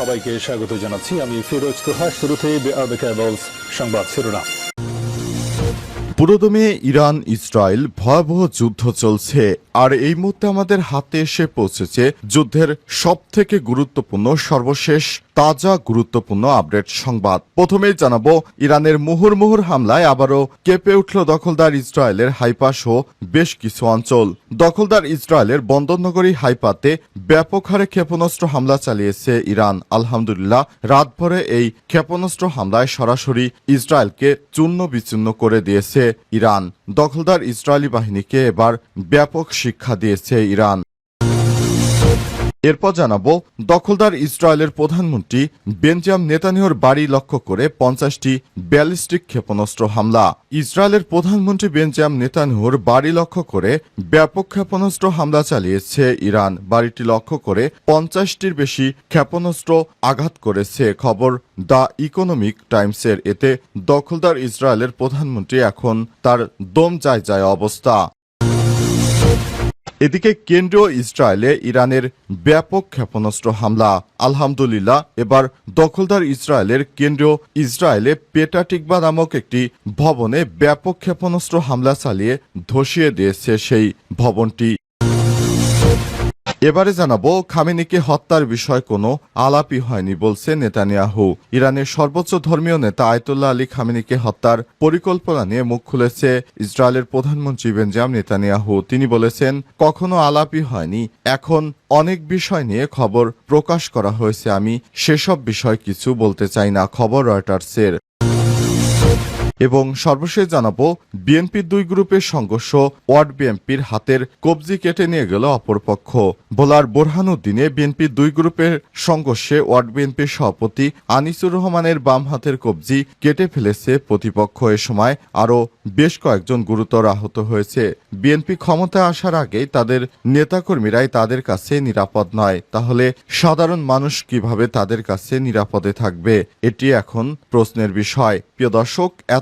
সবাইকে স্বাগত জানাচ্ছি। আমি ফিরোজ তোহা শুরুতে সংবাদ শিরোনাম। পুরোদমে ইরান ইসরায়েল ভয়াবহ যুদ্ধ চলছে, আর এই মুহূর্তে আমাদের হাতে এসে পৌঁছেছে যুদ্ধের সব থেকে গুরুত্বপূর্ণ সর্বশেষ তাজা, গুরুত্বপূর্ণ আপডেট সংবাদ। প্রথমেই জানাব, ইরানের মুহুর্মুহুর হামলায় আবারও কেঁপে উঠল দখলদার ইসরায়েলের হাইপা সহ বেশ কিছু অঞ্চল। দখলদার ইসরায়েলের বন্দরনগরী হাইপাতে ব্যাপক হারে ক্ষেপণাস্ত্র হামলা চালিয়েছে ইরান। আলহামদুলিল্লাহ, রাতভরে এই ক্ষেপণাস্ত্র হামলায় সরাসরি ইসরায়েলকে চূর্ণ বিচূর্ণ করে দিয়েছে ইরান। দখলদার ইসরায়েলি বাহিনীকে এবার ব্যাপক শিক্ষা দিয়েছে ইরান। এরপর জানাব, দখলদার ইসরায়েলের প্রধানমন্ত্রী বেঞ্জাম নেতানিয়াহুর বাড়ি লক্ষ্য করে পঞ্চাশটি ব্যালিস্টিক ক্ষেপণাস্ত্র হামলা। ইসরায়েলের প্রধানমন্ত্রী বেঞ্জাম নেতানিয়াহুর বাড়ি লক্ষ্য করে ব্যাপক ক্ষেপণাস্ত্র হামলা চালিয়েছে ইরান। বাড়িটি লক্ষ্য করে পঞ্চাশটির বেশি ক্ষেপণাস্ত্র আঘাত করেছে। খবর দ্য ইকোনমিক টাইমসের। এতে দখলদার ইসরায়েলের প্রধানমন্ত্রী এখন তার দম যায় যায় অবস্থা। এদিকে কেন্দ্রীয় ইসরায়েলে ইরানের ব্যাপক ক্ষেপণাস্ত্র হামলা। আলহামদুলিল্লাহ, এবার দখলদার ইসরায়েলের কেন্দ্রীয় ইসরায়েলে পেটাটিকবা নামক একটি ভবনে ব্যাপক ক্ষেপণাস্ত্র হামলা চালিয়ে ধসিয়ে দিয়েছে সেই ভবনটি। এবারে জানাব, খামেনিকে হত্যার বিষয় কোনো আলাপই হয়নি বলছে নেতানিয়াহু। ইরানের সর্বোচ্চ ধর্মীয় নেতা আয়তুল্লাহ আলী খামেনিকে হত্যার পরিকল্পনা নিয়ে মুখ খুলেছে ইসরায়েলের প্রধানমন্ত্রী বেঞ্জাম নেতানিয়াহু। তিনি বলেছেন, কখনো আলাপই হয়নি। এখন অনেক বিষয় নিয়ে খবর প্রকাশ করা হয়েছে। আমি সেসব বিষয় কিছু বলতে চাই না, খবর রয়টার্সের। এবং সর্বশেষ জানাব বিএনপির দুই গ্রুপের সংঘর্ষ ওয়ার্ড বিএনপির হাতের কবজি কেটে নিয়ে গেল অপরপক্ষ। ভোলার বোরহানুদ্দিনে বিএনপির দুই গ্রুপের সংঘর্ষে ওয়ার্ড বিএনপির সভাপতি আনিসুর রহমানের বাম হাতের কবজি কেটে ফেলেছে প্রতিপক্ষ। এ সময় আরও বেশ কয়েকজন গুরুতর আহত হয়েছে। বিএনপি ক্ষমতায় আসার আগেই তাদের নেতাকর্মীরাই তাদের কাছে নিরাপদ নয়। তাহলে সাধারণ মানুষ কীভাবে তাদের কাছে নিরাপদে থাকবে? এটি এখন প্রশ্নের বিষয়। প্রিয় দর্শক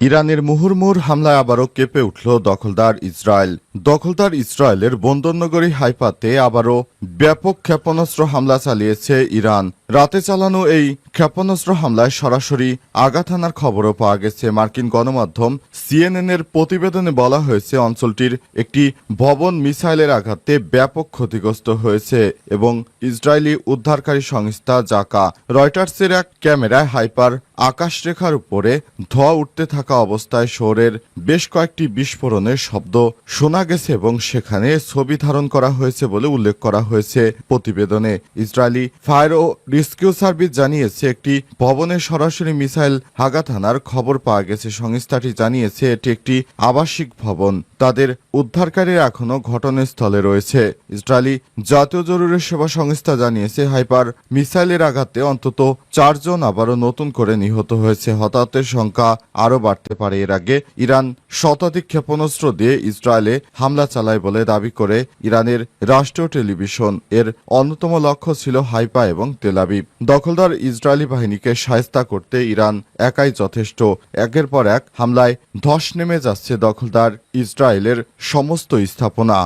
ইরানের মুহুর্মুহুর হামলায় আবারও কেঁপে উঠল দখলদার ইসরায়েল। দখলদার ইসরায়েলের বন্দরনগরী হাইফাতে আবারও ব্যাপক ক্ষেপণাস্ত্র হামলা চালিয়েছে ইরান। রাতে চালানো এই ক্ষেপণাস্ত্র হামলায় সরাসরি আঘাত হানার খবরও পাওয়া গেছে। মার্কিন গণমাধ্যম সিএনএন এর প্রতিবেদনে বলা হয়েছে, অঞ্চলটির একটি ভবন মিসাইলের আঘাতে ব্যাপক ক্ষতিগ্রস্ত হয়েছে এবং ইসরায়েলি উদ্ধারকারী সংস্থা জাকা রয়টার্সের এক ক্যামেরায় হাইপার আকাশরেখার উপরে ধোয়া উঠতে থাকা অবস্থায় শহরের বেশ কয়েকটি বিস্ফোরণের শব্দ শোনা গেছে এবং সেখানে ছবি ধারণ করা হয়েছে বলে উল্লেখ করা হয়েছে প্রতিবেদনে। ইসরায়েলি ফায়ার ও রেস্কিউ সার্ভিস জানিয়েছে একটি ভবনে সরাসরি মিসাইল আঘাত হানার খবর পাওয়া গেছে। সংস্থাটি জানিয়েছে, এটি একটি আবাসিক ভবন। তাদের উদ্ধারকারীরা এখনও ঘটনাস্থলে রয়েছে। ইসরায়েলি জাতীয় জরুরি সেবা সংস্থা জানিয়েছে, হাইপার মিসাইলের আঘাতে অন্তত চারজন আবারও নতুন করে নিহত হয়েছে। হতাহতের সংখ্যা আরও বাড়তে পারে। এর আগে ইরান শতাধিক ক্ষেপণাস্ত্র দিয়ে ইসরায়েলে হামলা চালায় বলে দাবি করে ইরানের রাষ্ট্রীয় টেলিভিশন। এর অন্যতম লক্ষ্য ছিল হাইপা এবং তেলাবিব দখলদার ইসরায়েলি বাহিনীকে সায়স্তা করতে ইরান একাই যথেষ্ট। একের পর এক হামলায় ধস নেমে যাচ্ছে দখলদার ইসরায়েলের সমস্ত স্থাপনা।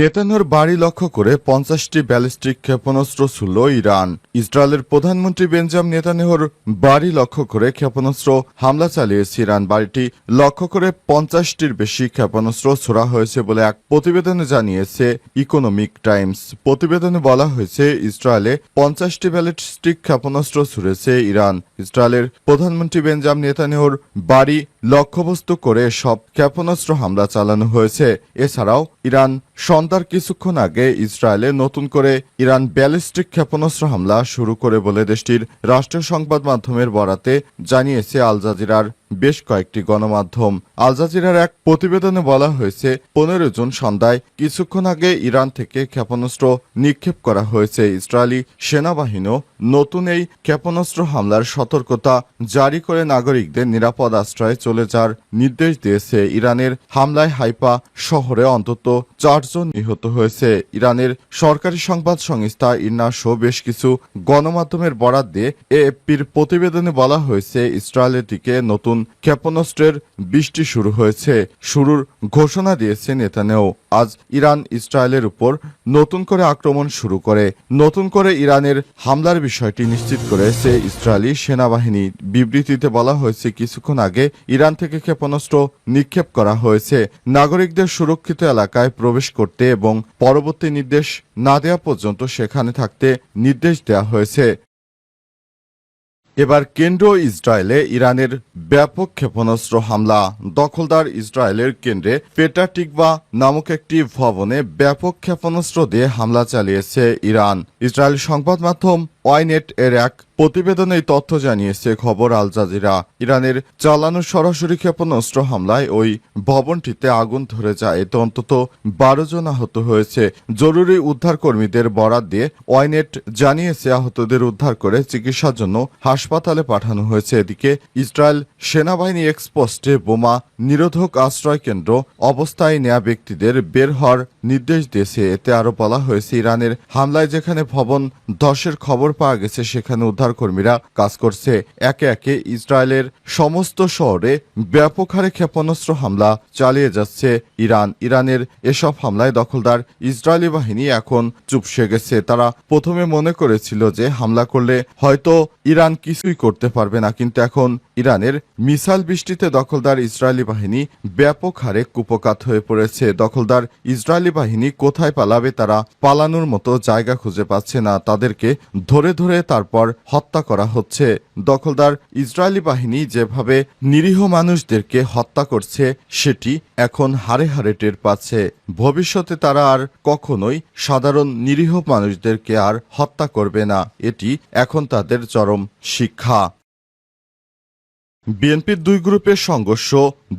নেতানোর বাড়ি লক্ষ্য করে পঞ্চাশটি ব্যালিস্টিক ক্ষেপণাস্ত্র ছুড়ল ইরান। ইসরায়েলের প্রধানমন্ত্রী বেঞ্জাম নেতানেহর বাড়ি লক্ষ্য করে ক্ষেপণাস্ত্র হামলা চালিয়েছে ইরান। বাড়িটি লক্ষ্য করে পঞ্চাশটির বেশি ক্ষেপণাস্ত্র ছোড়া হয়েছে বলে এক প্রতিবেদনে জানিয়েছে ইকোনমিক টাইমস। প্রতিবেদনে বলা হয়েছে, ইসরায়েলে পঞ্চাশটি ব্যালিস্টিক ক্ষেপণাস্ত্র ছুড়েছে ইরান। ইসরায়েলের প্রধানমন্ত্রী বেঞ্জাম নেতানেহর বাড়ি লক্ষ্যবস্তু করে সব ক্ষেপণাস্ত্র হামলা চালানো হয়েছে। এছাড়াও ইরান সন্ধ্যার কিছুক্ষণ আগে ইসরায়েলে নতুন করে ইরান ব্যালিস্টিক ক্ষেপণাস্ত্র হামলা শুরু করে বলে দেশটির রাষ্ট্রীয় সংবাদ মাধ্যমের বরাতে জানিয়েছে আল জাজিরার। বেশ কয়েকটি গণমাধ্যম আল জাজিরার এক প্রতিবেদনে বলা হয়েছে, পনেরো জুন সন্ধ্যায় কিছুক্ষণ আগে ইরান থেকে ক্ষেপণাস্ত্র নিক্ষেপ করা হয়েছে। ইসরায়েলি সেনাবাহিনীও নতুন এই ক্ষেপণাস্ত্র হামলার সতর্কতা জারি করে নাগরিকদের নিরাপদ আশ্রয়ে চলে যাওয়ার নির্দেশ দিয়েছে। ইরানের হামলায় হাইপা শহরে অন্তত চারজন নিহত হয়েছে। ইরানের সরকারি সংবাদ সংস্থা ইন্না সহ বেশ কিছু গণমাধ্যমের বরাত দিয়ে এএফপির প্রতিবেদনে বলা হয়েছে, ইসরায়েলের দিকে নতুন ক্ষেপণাস্ত্রের বৃষ্টি শুরু হয়েছে। শুরুর ঘোষণা দিয়েছে নেতানেও আজ ইরান ইসরায়েলের উপর নতুন করে আক্রমণ শুরু করে। নতুন করে ইরানের হামলার বিষয়টি নিশ্চিত করেছে ইসরায়েলি সেনাবাহিনী। বিবৃতিতে বলা হয়েছে, কিছুক্ষণ আগে ইরান থেকে ক্ষেপণাস্ত্র নিক্ষেপ করা হয়েছে। নাগরিকদের সুরক্ষিত এলাকায় প্রবেশ করতে এবং পরবর্তী নির্দেশ না দেওয়া পর্যন্ত সেখানে থাকতে নির্দেশ দেওয়া হয়েছে। এবার কেন্দ্র ইসরায়েলে ইরানের ব্যাপক ক্ষেপণাস্ত্র হামলা। দখলদার ইসরায়েলের কেন্দ্রে পেটাটিকবা নামক একটি ভবনে ব্যাপক ক্ষেপণাস্ত্র দিয়ে হামলা চালিয়েছে ইরান। ইসরায়েল সংবাদ মাধ্যম ওয়াইনেট এর এক প্রতিবেদনে এই তথ্য জানিয়েছে খবর, আল জাজিরা। ইরানের চালানো সরাসরি ক্ষেপণাস্ত্র হামলায় ওই ভবনটিতে আগুন ধরে যায়। এতে অন্তত বারো জন আহত হয়েছে। জরুরি উদ্ধার কর্মীদের বরাত দিয়ে ওয়াইনেট জানিয়েছে আহতদের উদ্ধার করে চিকিৎসার জন্য হাসপাতালে পাঠানো হয়েছে। এদিকে ইসরায়েল সেনাবাহিনী এক্সপোস্টে বোমা নিরোধক আশ্রয় কেন্দ্র অবস্থায় নেয়া ব্যক্তিদের বের হওয়ার নির্দেশ দিয়েছে। এতে আরও বলা হয়েছে, ইরানের হামলায় যেখানে ভবন ধসের খবর পাওয়া গেছে সেখানে উদ্ধারকর্মীরা কাজ করছে। একে একে ইসরায়েলের সমস্ত শহরে ব্যাপক হারে ক্ষেপণাস্ত্র হামলা চালিয়ে যাচ্ছে ইরান। ইরানের এসব হামলায় দখলদার ইসরায়েলি বাহিনী এখন চুপসে গেছে। তারা প্রথমে মনে করেছিল যে হামলা করলে হয়তো ইরান কিছুই করতে পারবে না, কিন্তু এখন ইরানের মিসাইল বৃষ্টিতে দখলদার ইসরায়েলি বাহিনী ব্যাপক হারে কুপকাত হয়ে পড়েছে। দখলদার ইসরায়েলি বাহিনী কোথায় পালাবে তারা পালানোর মতো জায়গা খুঁজে পাচ্ছে না। তাদেরকে ধরে ধরে ধরে তারপর হত্যা করা হচ্ছে। দখলদার ইসরায়েলি বাহিনী যেভাবে নিরীহ মানুষদেরকে হত্যা করছে, সেটি এখন হারে হারে টের পাচ্ছে। ভবিষ্যতে তারা আর কখনোই সাধারণ নিরীহ মানুষদেরকে আর হত্যা করবে না। এটি এখন তাদের চরম শিক্ষা। বিএনপির দুই গ্রুপের সংঘর্ষ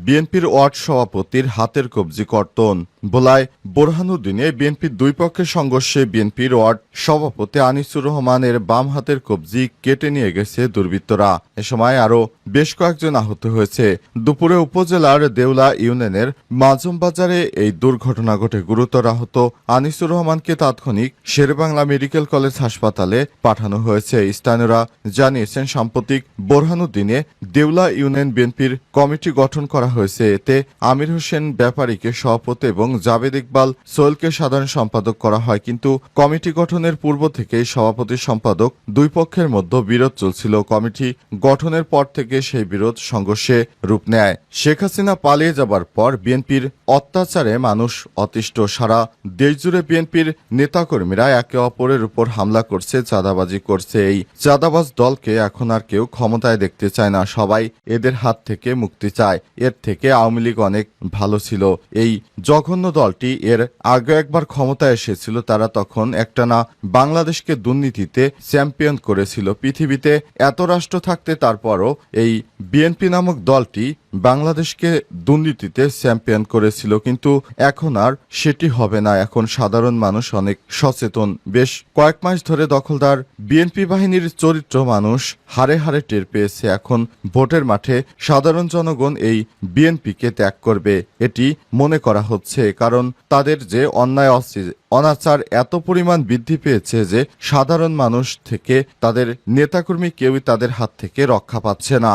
বিএনপির ওয়ার্ড সভাপতির হাতের কবজি কর্তন। ভোলায় বোরহানুদ্দিনে বিএনপির দুই পক্ষের সংঘর্ষে বিএনপির ওয়ার্ড সভাপতি আনিসুর রহমানের বাম হাতের কবজি কেটে নিয়ে গেছে দুর্বৃত্তরা। এ সময় আরও বেশ কয়েকজন আহত হয়েছে। দুপুরে উপজেলার দেউলা ইউনিয়নের মাজম বাজারে এই দুর্ঘটনা ঘটে। গুরুতর আহত আনিসুর রহমানকে তাৎক্ষণিক শেরবাংলা মেডিকেল কলেজ হাসপাতালে পাঠানো হয়েছে। স্থানীয়রা জানিয়েছেন, সাম্প্রতিক বোরহানুদ্দিনে দেউলা ইউনিয়ন বিএনপির কমিটি গঠন করা হয়েছে। এতে আমির হোসেন ব্যাপারীকে সভাপতি এবং জাবেদ ইকবাল সোহেলকে সাধারণ সম্পাদক করা হয়। কিন্তু কমিটি গঠনের পূর্ব থেকেই সভাপতি সম্পাদক দুই পক্ষের মধ্যে বিরোধ চলছিল। কমিটি গঠনের পর থেকে সেই বিরোধ সংঘর্ষে রূপ নেয়। শেখ হাসিনা পালিয়ে যাবার পর বিএনপির অত্যাচারে মানুষ অতিষ্ঠ। সারা দেশজুড়ে বিএনপির নেতাকর্মীরা একে অপরের উপর হামলা করছে, চাঁদাবাজি করছে। এই চাঁদাবাজ দলকে এখন আর কেউ ক্ষমতায় দেখতে চায় না। সবাই এদের হাত থেকে মুক্তি চায়। এর থেকে আওয়ামী লীগ অনেক ভালো ছিল। এই জঘন্য দলটি এর আগে একবার ক্ষমতায় এসেছিল, তারা তখন একটানা বাংলাদেশকে দুর্নীতিতে চ্যাম্পিয়ন করেছিল। পৃথিবীতে এত রাষ্ট্র থাকতে তারপরও এই বিএনপি নামক দলটি বাংলাদেশকে দুর্নীতিতে চ্যাম্পিয়ন করেছিল, কিন্তু এখন আর সেটি হবে না। এখন সাধারণ মানুষ অনেক সচেতন। বেশ কয়েক মাস ধরে দখলদার বিএনপি বাহিনীর চরিত্র মানুষ হারে হারে টের পেয়েছে। এখন ভোটের মাঠে সাধারণ জনগণ এই বিএনপিকে ত্যাগ করবে, এটি মনে করা হচ্ছে। কারণ তাদের যে অন্যায় অনাচার এত পরিমাণ বৃদ্ধি পেয়েছে যে সাধারণ মানুষ থেকে তাদের নেতাকর্মী কেউই তাদের হাত থেকে রক্ষা পাচ্ছে না।